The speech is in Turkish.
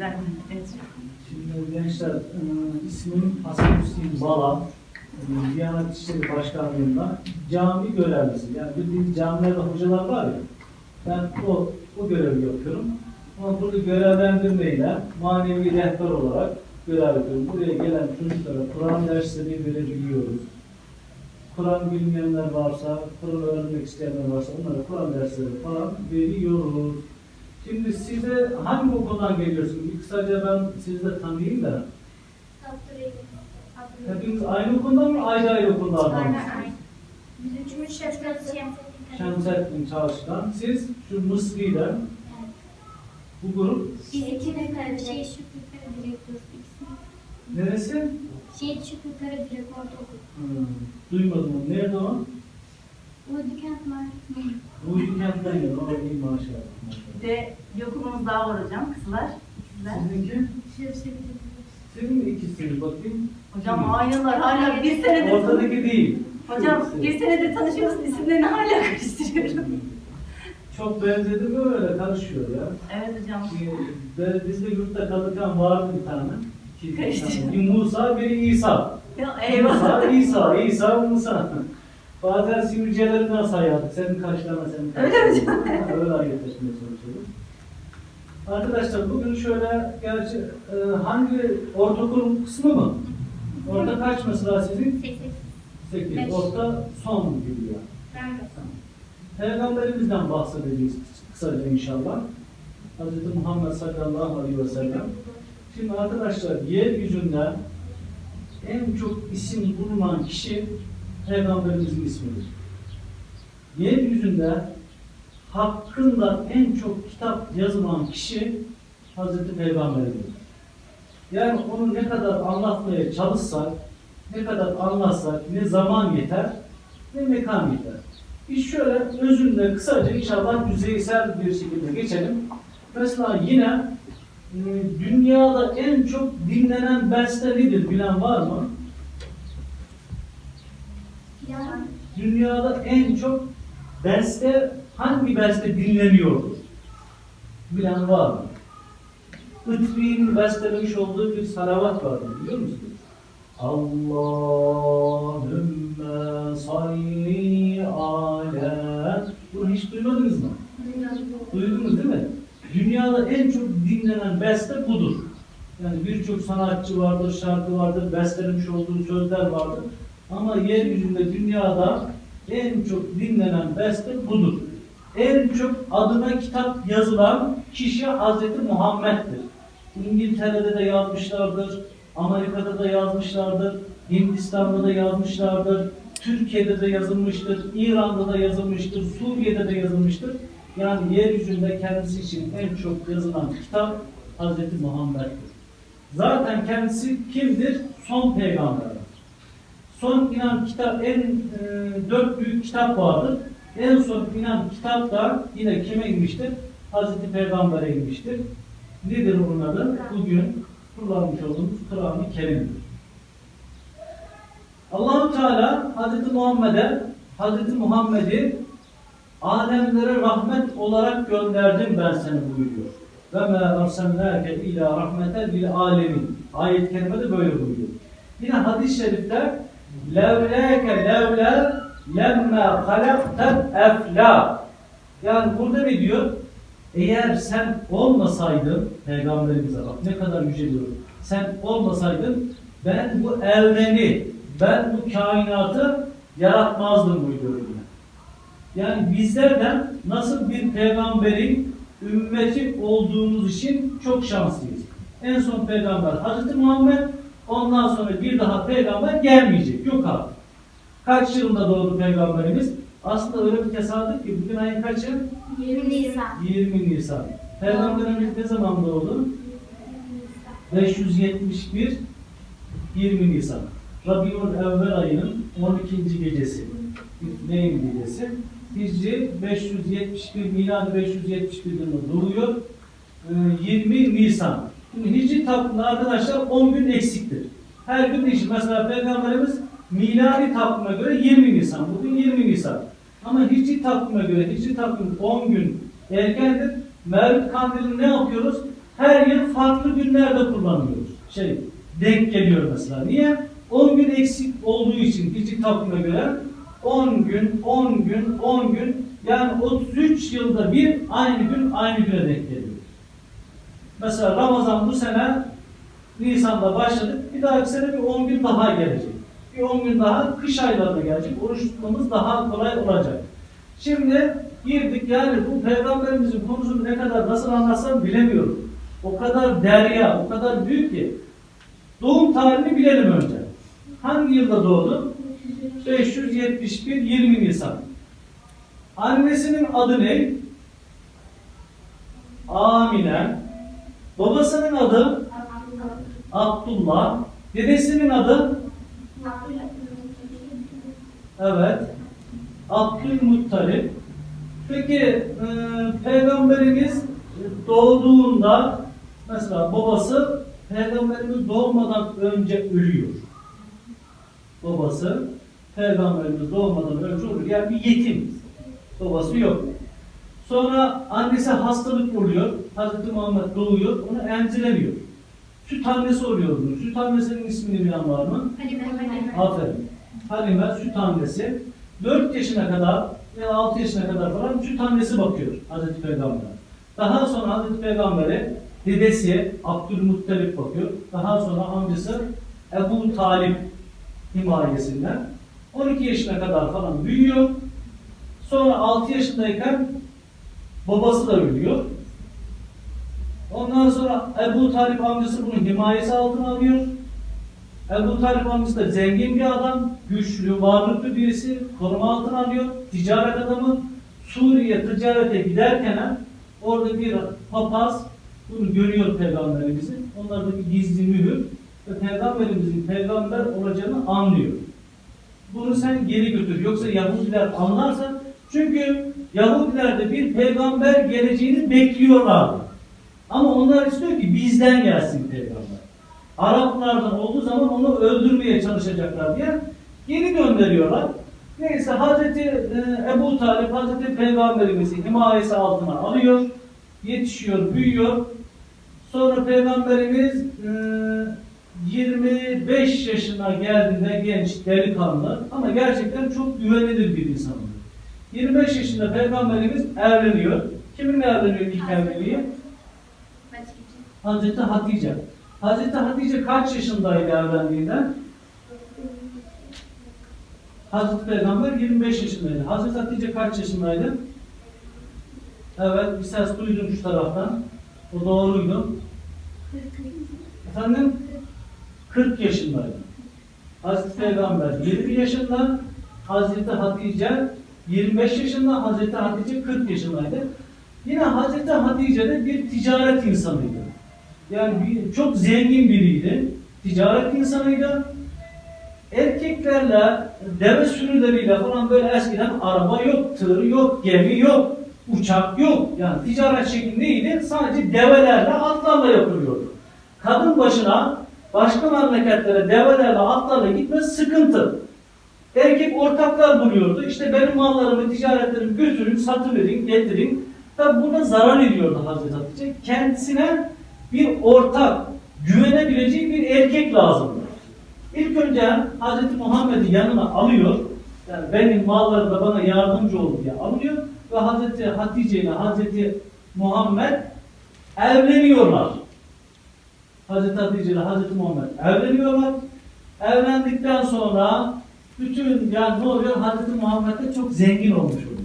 Evet. Şimdi gençler, ismim Hasan Hüseyin Bala. E, Diyanet İşleri Başkanlığı'nda cami görevlisi. Yani bildiğiniz camilerde hocalar var ya, ben o, o görevi yapıyorum. Ama burada görevlendirmeyle manevi rehber olarak görev yapıyorum. Buraya gelen çocuklara Kur'an dersleri verebiliyoruz. Kur'an bilmeyenler varsa, Kur'an öğrenmek isteyenler varsa onlara Kur'an dersleri falan veriyoruz. Şimdi size hangi okuldan geliyorsunuz? Bir kısaca ben sizi de tanıyayım da. Hepiniz aynı okuldan mı? Ayrı ayrı okullardan Aynen, mısınız? aynen. Biz üçümüz şefkatli. Şemsettin Çalışkan. Siz şu Mısri'den. Bu grup Biz ikimiz de şey ikisi. neresi? Şey Şükrü Kara direkt ortaokul. Hmm, duymadım onu. Nerede o? Uydu Kent Market. Ruhi Kent'ten geliyor. Ama iyi maşallah. Bir de bir okulumuz daha var hocam. Kızlar. ikizler. Sizinki? Şefkatli. Sizin mi ikisiniz bakayım? Hocam aynılar hala bir senedir. Ortadaki değil. Hocam Şu bir senedir tanışıyoruz. isimlerini hala karıştırıyorum. Çok benzedi mi öyle karışıyor ya. Evet hocam. Ve biz de yurtta kalırken vardı bir tane. İki Karıştı. tane. Bir Musa, biri İsa. Ya Musa, eyvallah. İsa, İsa, Musa. Bazen sivilcelerinden sayardık. Senin kaç tane, senin kaç Öyle. Ha, Öyle ayırt etmeye çalışıyoruz. Arkadaşlar bugün şöyle, gerçi e, hangi ortaokul kısmı mı? Orada kaç mesela sizin? Sekiz. 8. Beş. Orta son gibi ya. Ben de. Peygamberimizden bahsedeceğiz kısaca inşallah. Hz. Muhammed sallallahu aleyhi ve sellem. Şimdi arkadaşlar yeryüzünde en çok isim bulunan kişi Peygamberimizin ismidir. Yeryüzünde hakkında en çok kitap yazılan kişi Hazreti Peygamberimiz. Yani onu ne kadar anlatmaya çalışsak, ne kadar anlatsak ne zaman yeter ne mekan yeter. Biz şöyle özünde kısaca inşallah yüzeysel bir şekilde geçelim. Mesela yine e, dünyada en çok dinlenen beste nedir bilen var mı? Yani Dünyada en çok beste hangi beste dinleniyordur? Bilen var mı? Itbi'nin bestelemiş olduğu bir salavat vardır biliyor musunuz? Allahümme salli ala Bunu hiç duymadınız mı? Duydunuz değil mi? Dünyada en çok dinlenen beste budur. Yani birçok sanatçı vardır, şarkı vardır, bestelemiş olduğu sözler vardır. Ama yeryüzünde dünyada en çok dinlenen beste budur. En çok adına kitap yazılan kişi Hazreti Muhammed'dir. İngiltere'de de yazmışlardır, Amerika'da da yazmışlardır, Hindistan'da da yazmışlardır, Türkiye'de de yazılmıştır, İran'da da yazılmıştır, Suriye'de de yazılmıştır. Yani yeryüzünde kendisi için en çok yazılan kitap Hazreti Muhammed'dir. Zaten kendisi kimdir? Son peygamber. Son inen kitap, en e, dört büyük kitap vardır. En son inen kitap da yine kime inmiştir? Hazreti Peygamber'e inmiştir. Nedir onun adı? Bugün kullanmış olduğumuz Kur'an-ı Kerim'dir. Allahu Teala Hazreti Muhammed'e Hazreti Muhammed'i alemlere rahmet olarak gönderdim ben seni buyuruyor. Ve me ersemnâke ila rahmeten lil alemin. Ayet-i kerimede böyle buyuruyor. Yine hadis-i şerifte levlâke levlâ lemmâ halakten eflâ. Yani burada ne diyor? Eğer sen olmasaydın, Peygamberimize bak ne kadar yüceliyor. Sen olmasaydın ben bu evreni, ben bu kainatı yaratmazdım buyuruyor. Yani bizlerden nasıl bir peygamberin ümmeti olduğumuz için çok şanslıyız. En son peygamber Hazreti Muhammed, ondan sonra bir daha peygamber gelmeyecek. Yok artık. Kaç yılında doğdu peygamberimiz? Aslında öyle bir tesadüf ki bugün ayın kaçı? 20 Nisan. 20 Nisan. Peygamberimiz ne zaman doğdu? 571 20 Nisan. Rabiul Evvel ayının 12. gecesi. Neyin gecesi? Hicri 571, miladi 571 yılında doğuyor. Ee, 20 Nisan. Şimdi Hicri takvimde arkadaşlar 10 gün eksiktir. Her gün değişir. Mesela Peygamberimiz miladi takvime göre 20 Nisan. Bugün 20 Nisan. Ama Hicri takvime göre Hicri takvim 10 gün erkendir. Mevlüt kandilini ne yapıyoruz? her yıl farklı günlerde kullanıyoruz. Şey, denk geliyor mesela. Niye? 10 gün eksik olduğu için hicri takvime göre 10 gün, 10 gün, 10 gün yani 33 yılda bir aynı gün aynı güne denk geliyor. Mesela Ramazan bu sene Nisan'da başladık. Bir dahaki sene bir 10 gün daha gelecek. Bir 10 gün daha kış aylarında gelecek. Oruç tutmamız daha kolay olacak. Şimdi girdik yani bu peygamberimizin konusunu ne kadar nasıl anlatsam bilemiyorum. O kadar derya, o kadar büyük ki. Doğum tarihini bilelim önce. Hangi yılda doğdu? 571 20 Nisan. Annesinin adı ne? Amine. Babasının adı Abdullah. Dedesinin adı evet Abdülmuttalip. Peki e, peygamberimiz doğduğunda mesela babası peygamberimiz doğmadan önce ölüyor. Babası peygamberimiz doğmadan önce ölüyor. Yani bir yetim. Babası yok. Sonra annesi hastalık oluyor. Hazreti Muhammed doğuyor. Onu emziremiyor. Süt annesi oluyor bunun. Süt annesinin ismini bilen var mı? Aferin. Halime süt annesi 4 yaşına kadar veya 6 yaşına kadar falan süt annesi bakıyor Hazreti Peygamber. Daha sonra Hazreti Peygamber'e dedesi Abdülmuttalip bakıyor. Daha sonra amcası Ebu Talip himayesinden 12 yaşına kadar falan büyüyor. Sonra 6 yaşındayken babası da ölüyor. Ondan sonra Ebu Talip amcası bunun himayesi altına alıyor. Ebu Talip amcası da zengin bir adam, güçlü, varlıklı birisi, koruma altına alıyor. Ticaret adamı Suriye ticarete giderken orada bir papaz bunu görüyor peygamberimizi. Onlardaki gizli mühür ve peygamberimizin peygamber olacağını anlıyor. Bunu sen geri götür. Yoksa Yahudiler anlarsa çünkü Yahudilerde bir peygamber geleceğini bekliyorlardı. Ama onlar istiyor ki bizden gelsin peygamber. Araplardan olduğu zaman onu öldürmeye çalışacaklar diye geri gönderiyorlar. Neyse Hazreti e, Ebu Talip Hazreti Peygamberimizi himayesi altına alıyor. Yetişiyor, büyüyor. Sonra Peygamberimiz e, 25 yaşına geldiğinde genç, delikanlı ama gerçekten çok güvenilir bir insan. 25 yaşında Peygamberimiz evleniyor. Kiminle evleniyor ilk evliliği? Hazreti Hatice. Hazreti Hatice kaç yaşındaydı evlendiğinde? Hazreti Peygamber 25 yaşındaydı. Hazreti Hatice kaç yaşındaydı? Evet, bir ses duydum şu taraftan. O doğruydu. Efendim? 40 yaşındaydı. Hazreti Peygamber 20 yaşında, Hazreti Hatice 25 yaşında, Hazreti Hatice 40 yaşındaydı. Yine Hazreti Hatice de bir ticaret insanıydı. Yani bir, çok zengin biriydi. Ticaret insanıydı. Erkeklerle, deve sürüleriyle falan böyle eskiden araba yok, tır yok, gemi yok, uçak yok. Yani ticaret şeklindeydi. Sadece develerle, atlarla yapılıyordu. Kadın başına başka memleketlere develerle, atlarla gitmesi sıkıntı. Erkek ortaklar buluyordu. İşte benim mallarımı, ticaretlerimi götürün, satıverin, getirin. Tabi burada zarar ediyordu Hazreti Hatice. Kendisine bir ortak, güvenebileceği bir erkek lazımdı. İlk önce Hazreti Muhammed'i yanına alıyor. Yani benim mallarımda bana yardımcı ol diye alıyor. Ve Hazreti Hatice ile Hazreti Muhammed evleniyorlar. Hazreti Hatice ile Hazreti Muhammed evleniyorlar. Evlendikten sonra bütün yani ne oluyor? Hazreti Muhammed de çok zengin olmuş oluyor.